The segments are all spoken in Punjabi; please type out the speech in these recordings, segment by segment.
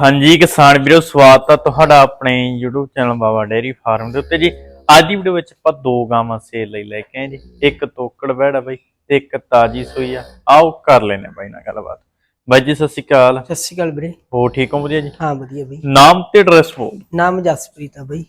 ਹਾਂਜੀ ਕਿਸਾਨ ਵੀਰੋ ਸਵਾਗਤ ਹੈ ਤੁਹਾਡਾ ਆਪਣੇ YouTube channel Baba dairy farm ਦੇ ਉੱਤੇ ਜੀ। ਅੱਜ ਦੀ ਵੀਡੀਓ ਵਿੱਚ ਆਪਾਂ ਦੋ ਗਾਵਾਂ ਸੇਲ ਲਈ ਲੈ ਕੇ ਆਏ ਜੀ। ਇੱਕ ਤੋਕੜ ਬੈੜਾ ਬਾਈ ਤੇ ਇੱਕ ਤਾਜੀ ਸੂਈ ਆ। ਆਓ ਕਰ ਲੈਨੇ ਬਾਈ ਨਾਲ ਗੱਲਬਾਤ। ਬਾਈ ਜੀ ਸਤਿ ਸ਼੍ਰੀ ਅਕਾਲ। ਸਤਿ ਸ਼੍ਰੀ ਅਕਾਲ ਵੀਰੇ। ਹੋ ਠੀਕ ਹੋ? ਵਧੀਆ ਜੀ? ਹਾਂ ਵਧੀਆ ਬਈ। ਨਾਮ ਤੇ ਐਡਰੈਸ ਬੋਲ ਨਾਮ ਜਸਪ੍ਰੀਤ ਆ ਬਈ।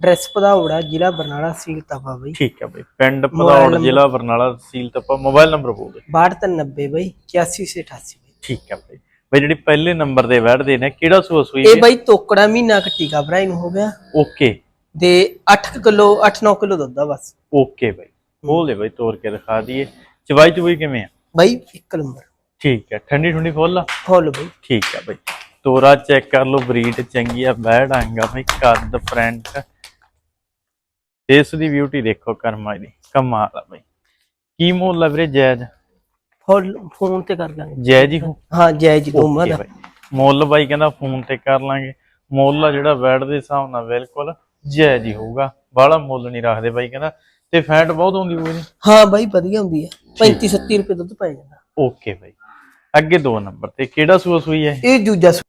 ਡਰੈਸ ਪਧਾਉੜਾ ਜ਼ਿਲ੍ਹਾ ਬਰਨਾਲਾ ਸੀਲ ਤਪਾ ਬਈ। ਠੀਕ ਹੈ ਬਾਈ। ਪਿੰਡ ਪਧੌੜ ਜ਼ਿਲ੍ਹਾ ਬਰਨਾਲਾ ਤਹਿਸੀਲ ਤਪਾ ਮੋਬਾਈਲ ਨੰਬਰ ਬੋਲ ਦਿਓ। 6290 ਬਈ 8188 ਬਈ। ਠੀਕ ਹੈ ਬਾਈ। ਬਾਈ ਜਿਹੜੀ ਪਹਿਲੇ ਨੰਬਰ ਦੇ ਵੜਦੇ ਨੇ ਕਿਹੜਾ ਸੂਆ ਸੂਈ ਇਹ ਬਈ ਤੋਕੜਾ ਮਹੀਨਾ ਕੱਟੀ ਕਾ ਭਰਾ ਨੂੰ ਹੋ ਗਿਆ। ਓਕੇ। ਤੇ 8 ਕਿਲੋ 8-9 ਕਿਲੋ ਦੁੱਧ ਆ ਬਸ। ਓਕੇ ਬਾਈ। ਬੋਲ ਦੇ ਬਾਈ ਤੋੜ ਕੇ ਦਿਖਾ ਦਈਏ। ਚਵਾਈ ਚੁਵਾਈ ਕਿਵੇਂ ਆ? ਬਈ ਇੱਕ ਨੰਬਰ। ਠੀਕ ਹੈ ਠੰਡੀ ਠੰਡੀ ਫੁੱਲ ਆ? ਫੁੱਲ ਬਈ। ਠੀਕ ਹੈ ਬਈ। ਤੋਰਾ ਚੈੱਕ ਕਰ ਲਓ ਬਰੀਡ ਚੰਗੀ ਆ ਬੈੜ ਆਂਗਾ ਬਈ ਕੱਦ ਫਰੰਟ। ਇਸ ਦੀ ਬਿਊਟੀ ਦੇਖੋ ਕਰਮਾ ਦੀ। ਕਮਾਲ ਆ ਬਈ। ਕੀ ਮੁੱਲ ਆ ਵੀਰੇ ਜਾਇਜ਼ ਫੁੱਲ ਫੋਨ ਤੇ ਕਰ ਲਾਂਗੇ। ਜਾਇਜ਼ ਹੀ ਹੋ ਹਾਂ ਜੈ ਜੀ ਦੋਵਾਂ ਦਾ ਬਾਈ। ਮੁੱਲ ਬਾਈ ਕਹਿੰਦਾ ਫੋਨ ਤੇ ਕਰ ਲਾਂਗੇ। ਮੁੱਲ ਆ ਜਿਹੜਾ ਬੈੜ ਦੇ ਹਿਸਾਬ ਨਾਲ ਬਿਲਕੁਲ ਜਾਇਜ਼ ਹੀ ਹੋਊਗਾ। ਬਾਹਲਾ ਮੁੱਲ ਨਹੀਂ ਰੱਖਦੇ ਬਾਈ ਕਹਿੰਦਾ। ਤੇ ਫੈਟ ਬਹੁਤ ਹੁੰਦੀ ਹੋਊਗੀ ਜੀ? ਹਾਂ ਬਈ ਵਧੀਆ ਹੁੰਦੀ ਹੈ 35-37 ਰੁਪਏ ਦੁੱਧ ਪੈ ਜਾਂਦਾ। ਓਕੇ ਬਾਈ। ਅੱਗੇ ਦੋ ਨੰਬਰ ਤੇ ਕਿਹੜਾ ਸੂਆ ਸੂਈ ਹੈ ਇਹ? ਸੂ-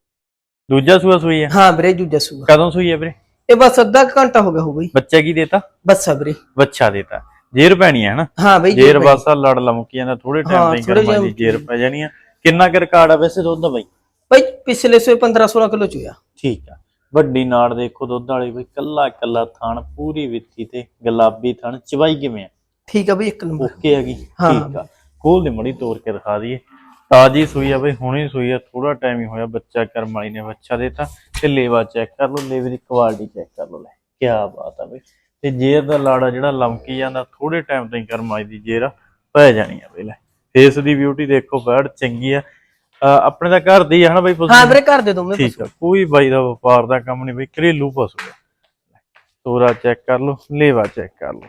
ਦੂਜਾ ਸੂਆ ਸੂਈ ਹੈ ਹਾਂ ਵੀਰੇ ਜੂਜਾ ਸੂਆ। ਕਦੋਂ ਸੂਈ ਹੈ ਵੀਰੇ? ਇਹ ਬਸ ਅੱਧਾ ਘੰਟਾ ਹੋ ਗਿਆ ਹੋ ਬਈ। ਬੱਚਾ ਕੀ ਦੇਤਾ? ਬਸ ਵੀਰੇ। ਬੱਚਾ ਦੇਤਾ। ਜੇਰ ਪੈਣੀ ਹੈ ਹਨਾ? ਹਾਂ ਬਈ ਜੇਰ ਬਾਸਾ ਲੜ ਲਮਕੀ ਜਾਂਦਾ ਥੋੜੇ ਟਾਈਮ ਥੋੜ੍ਹੇ ਕਰਮਾਂ ਦੀ ਜੇਰ ਪੈ ਜਾਣੀ ਆ। ਕਿੰਨਾ ਕੁ ਰਿਕਾਰਡ ਆ ਵੈਸੇ ਦੁੱਧ ਦਾ ਬਾਈ? ਬਈ ਪਿਛਲੇ ਸੋਏ 15-16 ਕਿਲੋ ਚੋਇਆ। ਠੀਕ ਆ। ਵੱਡੀ ਨਾੜ ਦੇਖੋ ਦੁੱਧ ਵਾਲੀ ਬਈ ਕੱਲਾ ਕੱਲਾ ਥਣ ਪੂਰੀ ਵਿੱਥੀ ਤੇ ਗੁਲਾਬੀ ਥਣ ਚਵਾਈ ਕਿਵੇਂ ਆ? ਠੀਕ ਆ ਬਈ ਇੱਕ ਨੰਬਰ। ਓਕੇ ਹੈਗੀ। ਠੀਕ ਆ। ਖੋਲ ਦੇ ਮੜੀ ਤੋੜ ਕੇ ਦਿਖਾ ਦਈਏ। ਤਾਜੀ ਸੂਈ ਆ ਬਈ ਹੁਣੇ ਸੂਈ ਆ ਥੋੜਾ ਟਾਈਮ ਹੀ ਹੋਇਆ ਬੱਚਾ ਕਰਮ ਵਾਲੀ ਨੇ ਬੱਚਾ ਦੇਤਾ। ਤੇ ਲੇਵਾ ਚੈੱਕ ਕਰ ਲਓ ਲੇਵੇ ਦੀ ਕੁਆਲਿਟੀ ਚੈੱਕ ਕਰ ਲਓ ਲੈ ਕੀ ਬਾਤ ਆ ਬਈ। ਤੇ ਜੇਰ ਦਾ ਲਾੜਾ ਜਿਹੜਾ ਲਮਕੀ ਜਾਂਦਾ ਥੋੜੇ ਟਾਈਮ ਤਾਈਂ ਕਰਮ ਵਾਲੀ ਦੀ ਜੇਰ ਪੈ ਜਾਣੀ ਆ ਬਈ ਲੈ ਫੇਸ ਦੀ ਬਿਊਟੀ ਦੇਖੋ ਬੈੜ ਚੰਗੀ ਆ। ਆਪਣੇ ਦਾ ਘਰ ਦੀ ਹਨਾ ਬਈ? ਹਾਂ ਵੀਰੇ ਘਰ ਦੇ ਦੋਵੇਂ ਠੀਕ ਆ ਕੋਈ ਬਾਈ ਦਾ ਵਪਾਰ ਦਾ ਕੰਮ ਨਹੀਂ ਬਈ ਘਰੇਲੂ ਪਸ਼ੂ ਤੋਰਾ ਚੈੱਕ ਕਰ ਲਓ ਲੇਵਾ ਚੈੱਕ ਕਰ ਲਓ।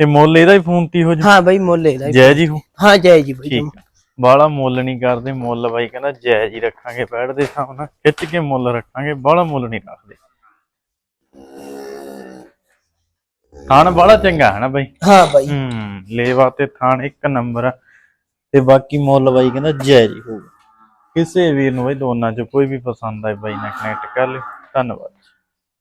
ਤੇ ਮੁੱਲ ਇਹਦਾ ਹੀ ਫੋਨ ਤੀ ਹੋ ਜਾ ਹਾਂ ਬਈ ਮੁੱਲ ਇਹਦਾ। ਜੈ ਜੀ ਹੋ? ਹਾਂ ਜੈ ਜੀ ਬਈ। ਠੀਕ ਆ। ਬਾਹਲਾ ਮੁੱਲ ਨਹੀਂ ਕਰਦੇ ਮੁੱਲ ਬਾਈ ਕਹਿੰਦਾ ਜਾਇਜ਼ ਹੀ ਰੱਖਾਂਗੇ ਬੈਠ ਦੇ ਨਾਲ ਖਿੱਚ ਕੇ ਮੁੱਲ ਰੱਖਾਂਗੇ ਬਾਹਲਾ ਮੁੱਲ ਨਹੀਂ ਰੱਖਦੇ। ਥਾਣ ਬਾਹਲਾ ਚੰਗਾ ਹੈ ਨਾ ਬਾਈ? ਹਾਂ ਬਾਈ। ਹੂੰ ਲੇਵਾ ਤੇ ਥਾਣ ਇੱਕ ਨੰਬਰ ਤੇ ਬਾਕੀ ਮੁੱਲ ਬਾਈ ਕਹਿੰਦਾ ਜਾਇਜ਼ ਹੀ ਹੋਊਗਾ। ਕਿਸੇ ਵੀਰ ਨੂੰ ਬਾਈ ਦੋਨਾਂ ਚ ਕੋਈ ਵੀ ਪਸੰਦ ਆਏ ਬਾਈ ਨਾਲ ਕਨੈਕਟ ਕਰ ਲਿਓ। ਧੰਨਵਾਦ।